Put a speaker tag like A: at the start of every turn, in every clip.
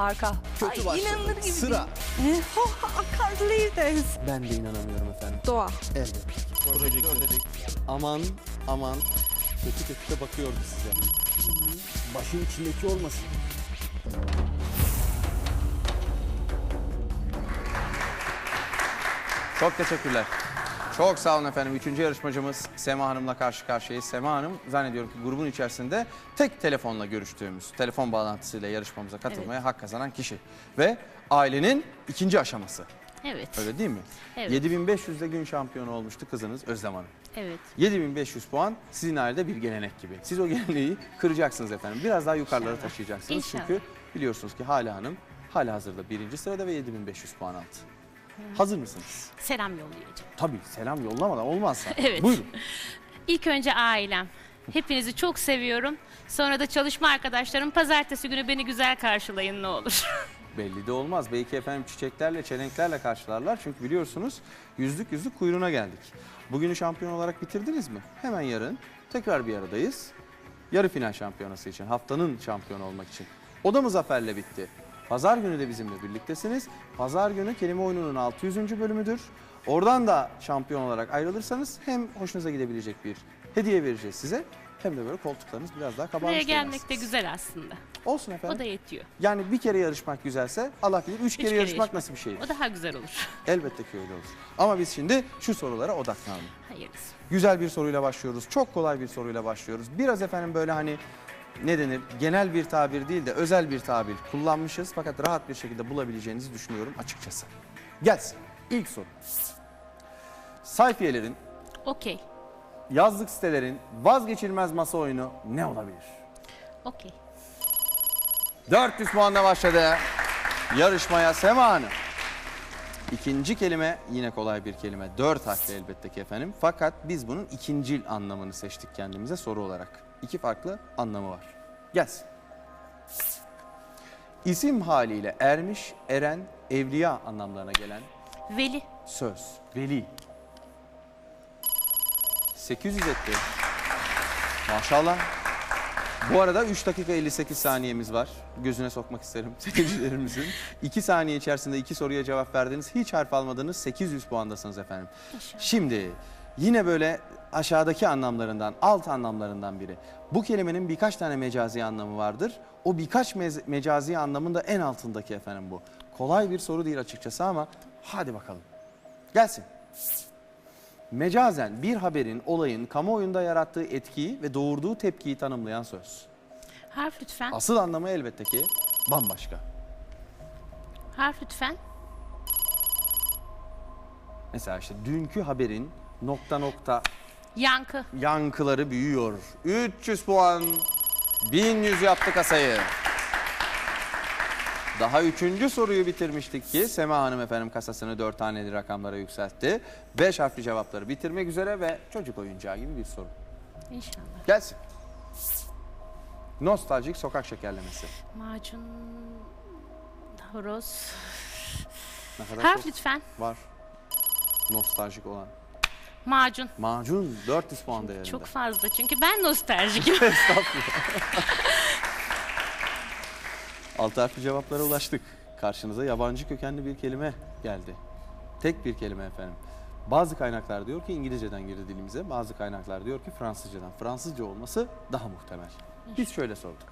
A: Arka.
B: Kötü
A: Ay,
B: başladı.
A: inanılır gibi
B: Sıra.
A: değil. Eh, oh, I can't believe this.
B: Ben de inanamıyorum efendim.
A: Doğa.
B: Evet. Projektör dedik. Aman aman. Kötü kötü de bakıyordu size. Başın içindeki olmasın.
C: Çok teşekkürler. Çok sağ olun efendim. Üçüncü yarışmacımız Sema Hanım'la karşı karşıyayız. Sema Hanım zannediyorum ki grubun içerisinde tek telefonla görüştüğümüz, telefon bağlantısıyla yarışmamıza katılmaya hak kazanan kişi. Ve ailenin ikinci aşaması.
D: Evet.
C: Öyle değil mi?
D: Evet.
C: 7500'de gün şampiyonu olmuştu kızınız Özlem Hanım.
D: Evet.
C: 7500 puan sizin ailede bir gelenek gibi. Siz o geleneği kıracaksınız efendim. Biraz daha yukarılara taşıyacaksınız.
D: İnşallah.
C: Çünkü biliyorsunuz ki Hala Hanım hala hazırda birinci sırada ve 7500 puan aldı. Hazır mısınız?
D: Selam yollayacağım.
C: Tabii selam yollamadan olmazsa.
D: Evet.
C: Buyurun.
D: İlk önce ailem. Hepinizi çok seviyorum. Sonra da çalışma arkadaşlarım pazartesi günü beni güzel karşılayın ne olur.
C: Belli de olmaz. Belki efendim çiçeklerle, çelenklerle karşılarlar. Çünkü biliyorsunuz yüzlük yüzlük kuyruğuna geldik. Bugünü şampiyon olarak bitirdiniz mi? Hemen yarın tekrar bir aradayız. Yarı final şampiyonası için, haftanın şampiyonu olmak için. O da mı zaferle bitti? Pazar günü de bizimle birliktesiniz. Pazar günü kelime oyununun 600. bölümüdür. Oradan da şampiyon olarak ayrılırsanız hem hoşunuza gidebilecek bir hediye vereceğiz size. Hem de böyle koltuklarınız biraz daha kabarmış.
D: Buraya gelmek de güzel aslında.
C: Olsun efendim.
D: O da yetiyor.
C: Yani bir kere yarışmak güzelse Allah bilir üç kere,
D: kere
C: yarışmak
D: yarışmak.
C: nasıl bir şeydir?
D: O daha güzel olur.
C: Elbette ki öyle olur. Ama biz şimdi şu sorulara odaklanalım.
D: Hayırlısı.
C: Güzel bir soruyla başlıyoruz. Çok kolay bir soruyla başlıyoruz. Biraz efendim böyle hani ne denir genel bir tabir değil de özel bir tabir kullanmışız. Fakat rahat bir şekilde bulabileceğinizi düşünüyorum açıkçası. Gelsin. İlk soru. Sayfiyelerin,
D: Okey.
C: yazlık sitelerin vazgeçilmez masa oyunu ne olabilir?
D: Okey.
C: 400 puanla başladı yarışmaya Sema Hanım. İkinci kelime yine kolay bir kelime. Dört harfli elbette ki efendim. Fakat biz bunun ikincil anlamını seçtik kendimize soru olarak. İki farklı anlamı var. Gelsin. İsim haliyle ermiş, eren, evliya anlamlarına gelen
D: Veli.
C: söz. Veli. 800 etti. Maşallah. Bu arada 3 dakika 58 saniyemiz var. Gözüne sokmak isterim seyircilerimizin. 2 saniye içerisinde iki soruya cevap verdiniz. Hiç harf almadınız. 800 puandasınız efendim. Şimdi yine böyle aşağıdaki anlamlarından, alt anlamlarından biri. Bu kelimenin birkaç tane mecazi anlamı vardır. O birkaç mecazi anlamın da en altındaki efendim bu. Kolay bir soru değil açıkçası ama hadi bakalım. Gelsin. Mecazen bir haberin, olayın kamuoyunda yarattığı etkiyi ve doğurduğu tepkiyi tanımlayan söz.
D: Harf lütfen.
C: Asıl anlamı elbette ki bambaşka.
D: Harf lütfen.
C: Mesela işte dünkü haberin nokta nokta
D: Yankı.
C: yankıları büyüyor. 300 puan, 1100 yaptı kasayı. Daha üçüncü soruyu bitirmiştik ki Sema Hanım efendim kasasını dört taneli rakamlara yükseltti. Beş harfli cevapları bitirmek üzere ve çocuk oyuncağı gibi bir soru.
D: İnşallah.
C: Gelsin. Nostaljik sokak şekerlemesi.
D: Macun. Horoz.
C: Ne kadar
D: Harf
C: çok
D: lütfen.
C: var. Nostaljik olan.
D: Macun.
C: Macun 400 puan değerinde.
D: Çok fazla çünkü ben nostaljikim.
C: Altı harfli cevaplara ulaştık. Karşınıza yabancı kökenli bir kelime geldi. Tek bir kelime efendim. Bazı kaynaklar diyor ki İngilizceden girdi dilimize. Bazı kaynaklar diyor ki Fransızcadan. Fransızca olması daha muhtemel. Biz şöyle sorduk.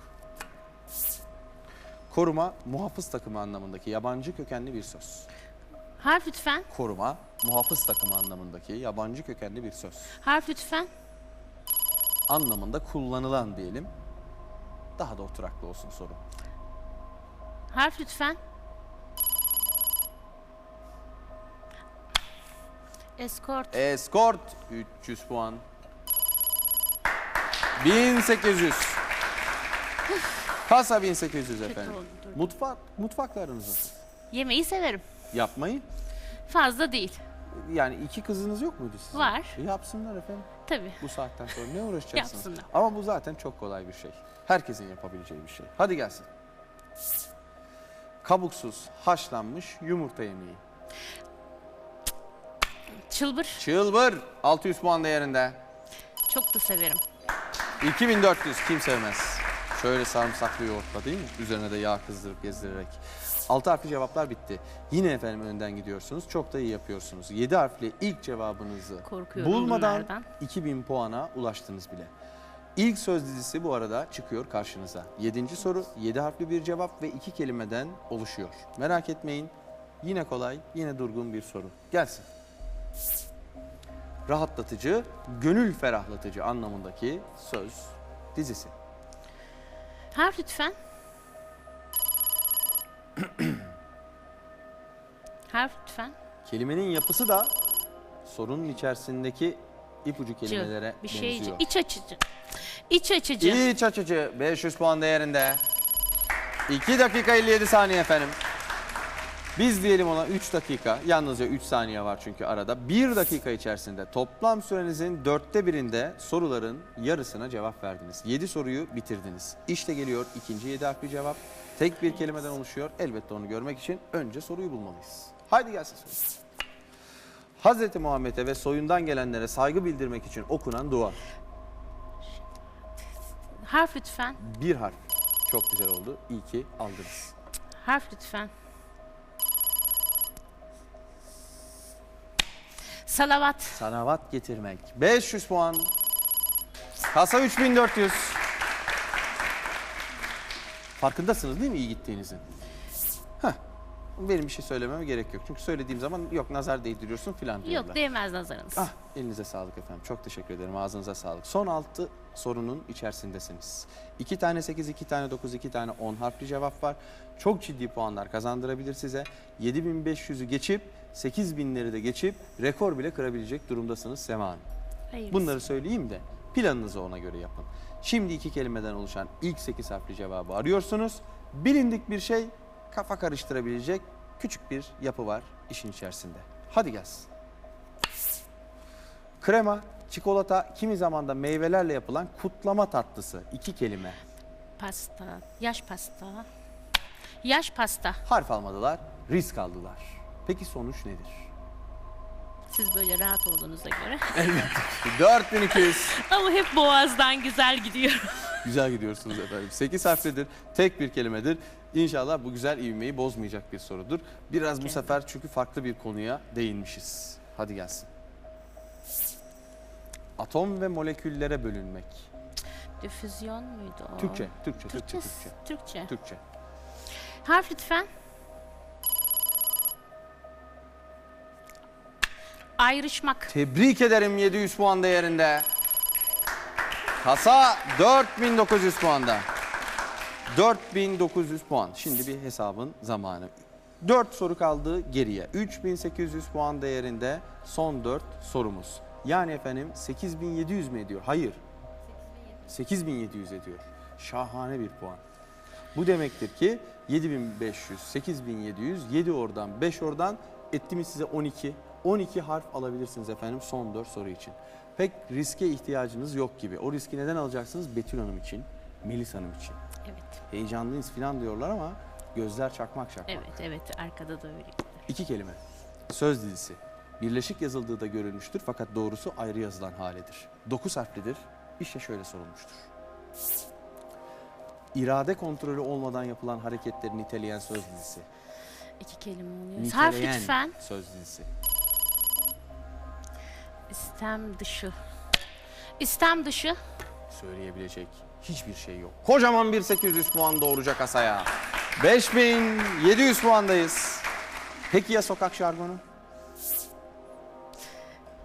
C: Koruma, muhafız takımı anlamındaki yabancı kökenli bir söz.
D: Harf lütfen.
C: Koruma, muhafız takımı anlamındaki yabancı kökenli bir söz.
D: Harf lütfen.
C: Anlamında kullanılan diyelim. Daha da oturaklı olsun soru.
D: Harf lütfen. Escort.
C: Escort 300 puan. 1800. Kasa 1800 efendim. Mutfak mutfaklarınızı
D: Yemeği severim.
C: Yapmayı.
D: Fazla değil.
C: Yani iki kızınız yok muydu sizin?
D: Var.
C: E, yapsınlar efendim.
D: Tabii.
C: Bu saatten sonra ne uğraşacaksınız?
D: Yapsınlar.
C: Ama bu zaten çok kolay bir şey. Herkesin yapabileceği bir şey. Hadi gelsin. Kabuksuz haşlanmış yumurta yemeği.
D: Çılbır.
C: Çılbır 600 puan değerinde.
D: Çok da severim.
C: 2400 kim sevmez? Şöyle sarımsaklı yoğurtla değil mi? Üzerine de yağ kızdırıp gezdirerek. Altı harfli cevaplar bitti. Yine efendim önden gidiyorsunuz. Çok da iyi yapıyorsunuz. Yedi harfli ilk cevabınızı
D: Korkuyorum
C: bulmadan
D: bunlardan.
C: 2000 puana ulaştınız bile. İlk söz dizisi bu arada çıkıyor karşınıza. Yedinci soru, yedi harfli bir cevap ve iki kelimeden oluşuyor. Merak etmeyin, yine kolay, yine durgun bir soru. Gelsin. Rahatlatıcı, gönül ferahlatıcı anlamındaki söz dizisi.
D: Harf lütfen. Harf lütfen.
C: Kelimenin yapısı da sorunun içerisindeki ipucu kelimelere
D: bir şeyci.
C: benziyor.
D: İç açıcı. İç açıcı.
C: İç açıcı 500 puan değerinde. 2 dakika 57 saniye efendim. Biz diyelim ona 3 dakika. Yalnızca 3 saniye var çünkü arada. 1 dakika içerisinde toplam sürenizin dörtte birinde soruların yarısına cevap verdiniz. 7 soruyu bitirdiniz. İşte geliyor ikinci 7 harfli cevap. Tek bir kelimeden oluşuyor. Elbette onu görmek için önce soruyu bulmalıyız. Haydi gelsin soru. Hazreti Muhammed'e ve soyundan gelenlere saygı bildirmek için okunan dua.
D: Harf lütfen.
C: Bir harf. Çok güzel oldu. İyi ki aldınız.
D: Harf lütfen. Salavat.
C: Salavat getirmek. 500 puan. Kasa 3400. Farkındasınız değil mi iyi gittiğinizin? Benim bir şey söylememe gerek yok. Çünkü söylediğim zaman yok nazar değdiriyorsun filan diyorlar.
D: Yok değmez nazarınız.
C: Ah elinize sağlık efendim. Çok teşekkür ederim. Ağzınıza sağlık. Son altı sorunun içerisindesiniz. İki tane 8, iki tane 9, iki tane 10 harfli cevap var. Çok ciddi puanlar kazandırabilir size. 7500'ü geçip 8000'leri de geçip rekor bile kırabilecek durumdasınız Sema Hanım.
D: Hayır.
C: Bunları söyleyeyim de planınızı ona göre yapın. Şimdi iki kelimeden oluşan ilk 8 harfli cevabı arıyorsunuz. Bilindik bir şey kafa karıştırabilecek küçük bir yapı var işin içerisinde. Hadi gelsin. Krema, çikolata, kimi zaman da meyvelerle yapılan kutlama tatlısı. iki kelime.
D: Pasta. Yaş pasta. Yaş pasta.
C: Harf almadılar, risk aldılar. Peki sonuç nedir?
D: Siz böyle rahat olduğunuza göre.
C: 4200.
D: Ama hep boğazdan güzel gidiyor.
C: Güzel gidiyorsunuz efendim. 8 harflidir, tek bir kelimedir. İnşallah bu güzel ivmeyi bozmayacak bir sorudur. Biraz bu sefer çünkü farklı bir konuya değinmişiz. Hadi gelsin. Atom ve moleküllere bölünmek.
D: Difüzyon muydu o?
C: Türkçe, Türkçe, Türkçe,
D: Türkçe.
C: Türkçe.
D: Türkçe.
C: Türkçe.
D: Harf lütfen. Ayrışmak.
C: Tebrik ederim 700 puan değerinde. Kasa 4900 puanda. 4900 puan. Şimdi bir hesabın zamanı. 4 soru kaldı geriye. 3800 puan değerinde son 4 sorumuz. Yani efendim 8700 mi ediyor? Hayır. 8700 ediyor. Şahane bir puan. Bu demektir ki 7500, 8700, 7 oradan, 5 oradan etti mi size 12? 12 harf alabilirsiniz efendim son 4 soru için. Pek riske ihtiyacınız yok gibi. O riski neden alacaksınız? Betül Hanım için, Melis Hanım için.
D: Evet.
C: Heyecanlıyız falan diyorlar ama gözler çakmak çakmak.
D: Evet, evet. Arkada da öyle.
C: İki kelime. Söz dizisi. Birleşik yazıldığı da görülmüştür fakat doğrusu ayrı yazılan halidir. Dokuz harflidir. İşte şöyle sorulmuştur. İrade kontrolü olmadan yapılan hareketleri niteleyen söz dizisi.
D: İki kelime oluyor. Harf
C: Niteleyen
D: lütfen.
C: söz dizisi.
D: İstem dışı. İstem dışı.
C: Söyleyebilecek hiçbir şey yok. Kocaman bir 800 puan doğuracak asaya. 5700 puandayız. Peki ya sokak jargonu?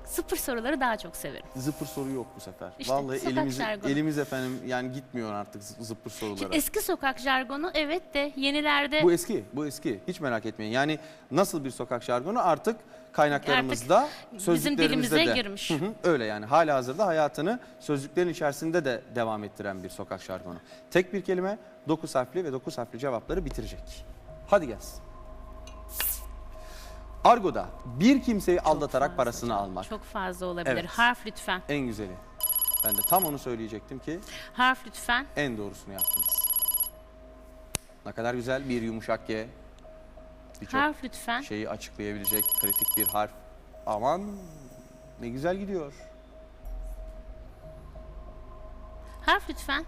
D: Sıfır soruları daha çok severim.
C: Zıpır soru yok bu sefer.
D: İşte
C: Vallahi
D: sokak
C: elimiz,
D: jargonu.
C: elimiz efendim yani gitmiyor artık zı- zıpır sorulara.
D: Eski sokak jargonu evet de yenilerde
C: Bu eski, bu eski. Hiç merak etmeyin. Yani nasıl bir sokak jargonu artık kaynaklarımızda,
D: bizim
C: sözlüklerimizde
D: dilimize
C: de.
D: girmiş.
C: Hı hı, öyle yani. Hala hazırda hayatını sözlüklerin içerisinde de devam ettiren bir sokak jargonu. Tek bir kelime, dokuz harfli ve dokuz harfli cevapları bitirecek. Hadi gelsin. Argo'da bir kimseyi aldatarak
D: fazla.
C: parasını almak.
D: çok fazla olabilir.
C: Evet.
D: Harf lütfen.
C: En güzeli. Ben de tam onu söyleyecektim ki
D: Harf lütfen.
C: en doğrusunu yaptınız. Ne kadar güzel bir yumuşak G. Birçok
D: Harf lütfen.
C: şeyi açıklayabilecek kritik bir harf. Aman ne güzel gidiyor.
D: Harf lütfen.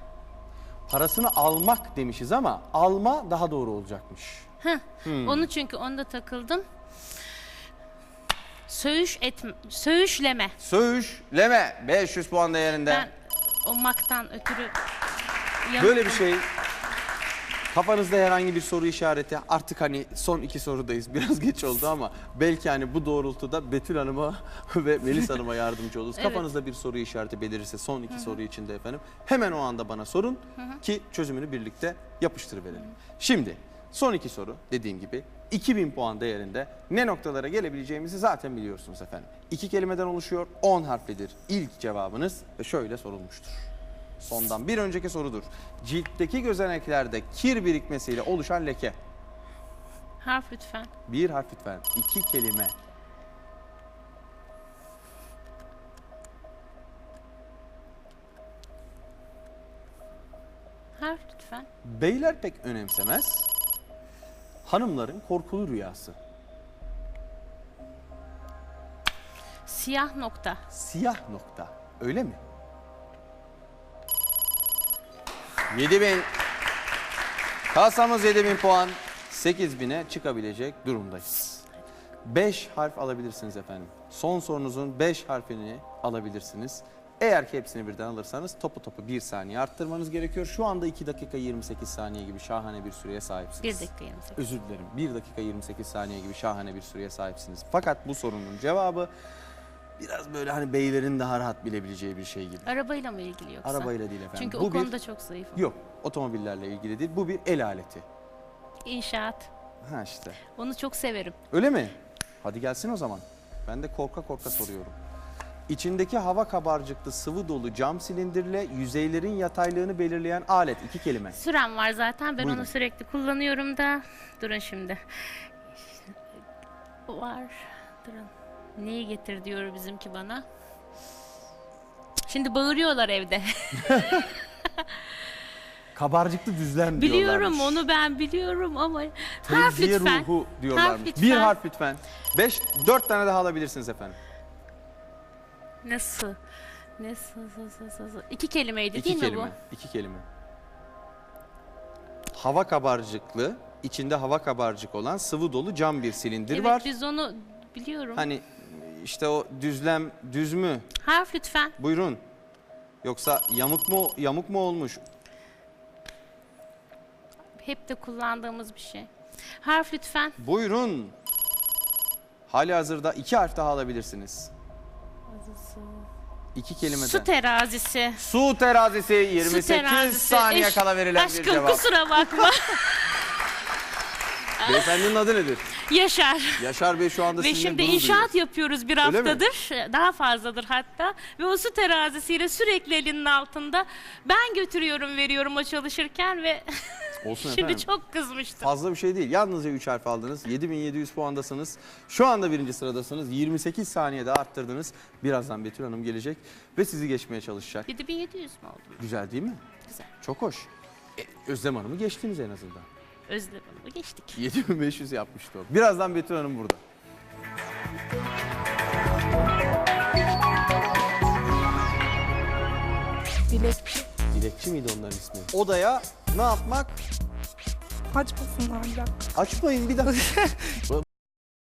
C: Parasını almak demişiz ama alma daha doğru olacakmış.
D: Heh,
C: Hmm.
D: Onu çünkü onda takıldım. Söğüş etme, söğüşleme.
C: Söğüşleme 500 puan değerinde.
D: Ben o maktan ötürü yanıldım.
C: Böyle bir şey kafanızda herhangi bir soru işareti artık hani son iki sorudayız biraz geç oldu ama belki hani bu doğrultuda Betül Hanım'a ve Melis Hanım'a yardımcı oluruz.
D: Evet.
C: Kafanızda bir soru işareti belirirse son iki soru içinde efendim hemen o anda bana sorun ki çözümünü birlikte yapıştırıverelim. Şimdi son iki soru dediğim gibi 2000 puan değerinde ne noktalara gelebileceğimizi zaten biliyorsunuz efendim. İki kelimeden oluşuyor 10 harflidir ilk cevabınız ve şöyle sorulmuştur. Sondan bir önceki sorudur. Ciltteki gözeneklerde kir birikmesiyle oluşan leke.
D: Harf lütfen.
C: Bir harf lütfen. İki kelime.
D: Harf lütfen.
C: Beyler pek önemsemez. Hanımların korkulu rüyası.
D: Siyah nokta.
C: Siyah nokta. Öyle mi? 7000. Kasamız 7000 puan. 8000'e çıkabilecek durumdayız. 5 harf alabilirsiniz efendim. Son sorunuzun 5 harfini alabilirsiniz. Eğer ki hepsini birden alırsanız topu topu 1 saniye arttırmanız gerekiyor. Şu anda 2 dakika 28 saniye gibi şahane bir süreye sahipsiniz.
D: 1 dakika 28.
C: Özür dilerim. 1 dakika 28 saniye gibi şahane bir süreye sahipsiniz. Fakat bu sorunun cevabı biraz böyle hani beylerin daha rahat bilebileceği bir şey gibi.
D: Arabayla mı ilgili yoksa?
C: Arabayla değil efendim.
D: Çünkü
C: Bu
D: o
C: bir-
D: konuda çok zayıfım.
C: Yok, otomobillerle ilgili değil. Bu bir el aleti.
D: İnşaat.
C: Ha işte.
D: Onu çok severim.
C: Öyle mi? Hadi gelsin o zaman. Ben de korka korka soruyorum. İçindeki hava kabarcıklı sıvı dolu cam silindirle yüzeylerin yataylığını belirleyen alet. iki kelime.
D: Sürem var zaten. Ben
C: Buyurun.
D: onu sürekli kullanıyorum da. Durun şimdi. Var. Durun. Neyi getir diyor bizimki bana. Şimdi bağırıyorlar evde.
C: Kabarcıklı düzlem
D: biliyorum
C: diyorlarmış.
D: onu ben biliyorum ama harf
C: Tevziye
D: lütfen.
C: ruhu diyorlarmış.
D: Harf
C: Bir
D: lütfen.
C: harf lütfen. Beş, dört tane daha alabilirsiniz efendim.
D: Nasıl? Nasıl? nasıl, nasıl, nasıl? İki kelimeydi
C: İki
D: değil
C: kelime.
D: mi
C: İki kelime. Hava kabarcıklı, içinde hava kabarcık olan sıvı dolu cam bir
D: bu?
C: silindir
D: Evet
C: var.
D: biz onu biliyorum.
C: Hani işte o düzlem düz mü?
D: Harf lütfen.
C: Buyurun. Yoksa yamuk mu yamuk mu olmuş?
D: Hep de kullandığımız bir şey. Harf lütfen.
C: Buyurun. Hali hazırda iki harf daha alabilirsiniz. İki kelimeden.
D: Su terazisi.
C: Su terazisi 28
D: Su terazisi.
C: saniye
D: Eş-
C: kala verilen bir
D: Aşkım
C: cevap.
D: kusura bakma.
C: Beyefendinin adı nedir?
D: Yaşar.
C: Yaşar Bey şu anda
D: Ve
C: sizinle
D: şimdi
C: gurur
D: inşaat
C: duyuyor.
D: yapıyoruz bir
C: Öyle mi?
D: haftadır. Daha fazladır hatta. Ve o su terazisiyle sürekli elinin altında. Ben götürüyorum veriyorum o çalışırken ve
C: Olsun
D: şimdi
C: efendim.
D: çok kızmıştım.
C: Fazla bir şey değil. Yalnızca 3 harf aldınız. 7700 puandasınız. Şu anda birinci sıradasınız. 28 saniyede arttırdınız. Birazdan Betül Hanım gelecek ve sizi geçmeye çalışacak.
D: 7700 mü oldu?
C: Güzel değil mi?
D: Güzel.
C: Çok hoş. E, Özlem Hanım'ı geçtiniz en azından.
D: Özlem Hanım'ı geçtik.
C: 7500 yapmıştı o. Birazdan Betül Hanım burada.
A: Dilekçe.
C: Dilekçi miydi onların ismi? Odaya ne yapmak?
A: Açmasınlar bir dakika.
C: Açmayın bir dakika.